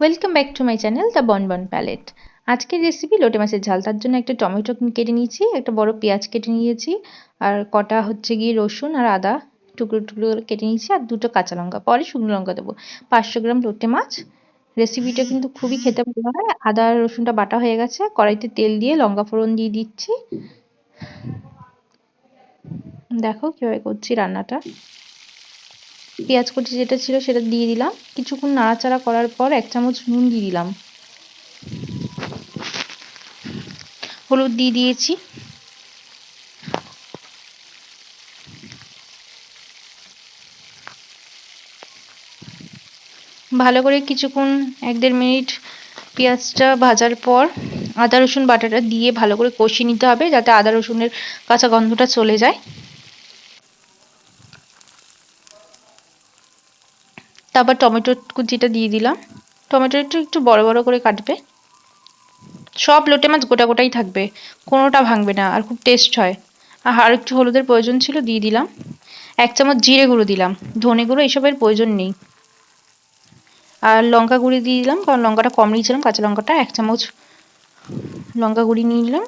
Welcome back to my channel the bon bon palette আজকের recipe লোটে মাছের ঝাল, তার জন্য একটা টমেটো কেটে নিয়েছি, একটা বড় পেঁয়াজ কেটে নিয়েছি, আর কটা হচ্ছে গিয়ে রসুন আর আদা টুকরো টুকরো কেটে নিয়েছি, আর দুটো কাঁচা লঙ্কা, পরে শুকনো লঙ্কা দেবো। পাঁচশো গ্রাম লোটে মাছ। রেসিপিটা কিন্তু খুবই খেতে ভালো হয়। আদা রসুনটা বাটা হয়ে গেছে। কড়াইতে তেল দিয়ে লঙ্কা ফোড়ন দিয়ে দিচ্ছি। দেখো কীভাবে করছি রান্নাটা। পেঁয়াজ কুচি যেটা ছিল সেটা দিয়ে দিলাম। কিছুক্ষণ নাড়াচাড়া করার পর এক চামচ নুন দিয়ে দিলাম। হলুদ দিয়ে দিয়েছি। ভালো করে কিছুক্ষণ এক দেড় মিনিট পেঁয়াজটা ভাজার পর আদা রসুন বাটাটা দিয়ে ভালো করে কষিয়ে নিতে হবে যাতে আদা রসুনের কাঁচা গন্ধটা চলে যায়। তারপর টমেটো কুচিটা দিয়ে দিলাম। টমেটোটা একটু বড় বড় করে কাটবে। সব লোটে মাছ গোটা গোটাই থাকবে, কোনোটা ভাঙবে না আর খুব টেস্ট হয়। আর একটু হলুদের প্রয়োজন ছিল দিয়ে দিলাম। এক চামচ জিরে গুঁড়ো দিলাম, ধনে গুঁড়ো এসবের প্রয়োজন নেই। আর লঙ্কা গুঁড়ি দিয়ে দিলাম, কারণ লঙ্কাটা কম নিয়েছিলাম, কাঁচা লঙ্কাটা এক চামচ লঙ্কা গুঁড়ি নিয়ে নিলাম।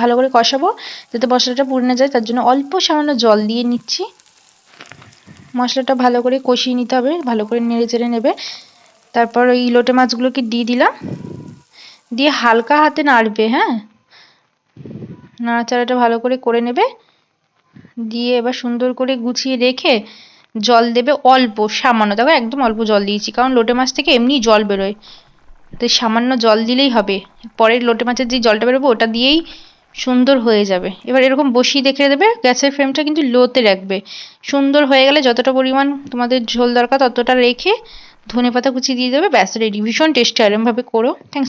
ভালো করে কষাবো, যাতে মশলাটা পুড়ে না যায়, তার জন্য অল্প সামান্য জল দিয়ে নিচ্ছি। মশলাটা ভালো করে কষিয়ে নিতে হবে, ভালো করে নেড়ে চেড়ে নেবে। তারপর ওই লোটে মাছগুলোকে দিয়ে দিলাম। দিয়ে হালকা হাতে নাড়বে হ্যাঁ? নাড়াচাড়াটা ভালো করে করে নেবে। দিয়ে এবার সুন্দর করে গুছিয়ে রেখে জল দেবে অল্প, সামান্য। দেখো একদম অল্প জল দিয়েছি, কারণ লোটে মাছ থেকে এমনি জল বেরোয়। তো সামান্য জল দিলেই হবে। পরের লোটে মাছের যে জলটা বেরোবে, ওটা দিয়েই সুন্দর হয়ে যাবে। এবার এরকম বসিয়ে দেখে দেবে, গ্যাসের ফ্লেমটা কিন্তু লোতে রাখবে। সুন্দর হয়ে গেলে যতটা পরিমাণ তোমাদের ঝোল দরকার ততটা রেখে ধনে পাতা কুচি দিয়ে দেবে, ব্যাস রেডি ভীষণ টেস্টি এরমভাবে করো। থ্যাংকস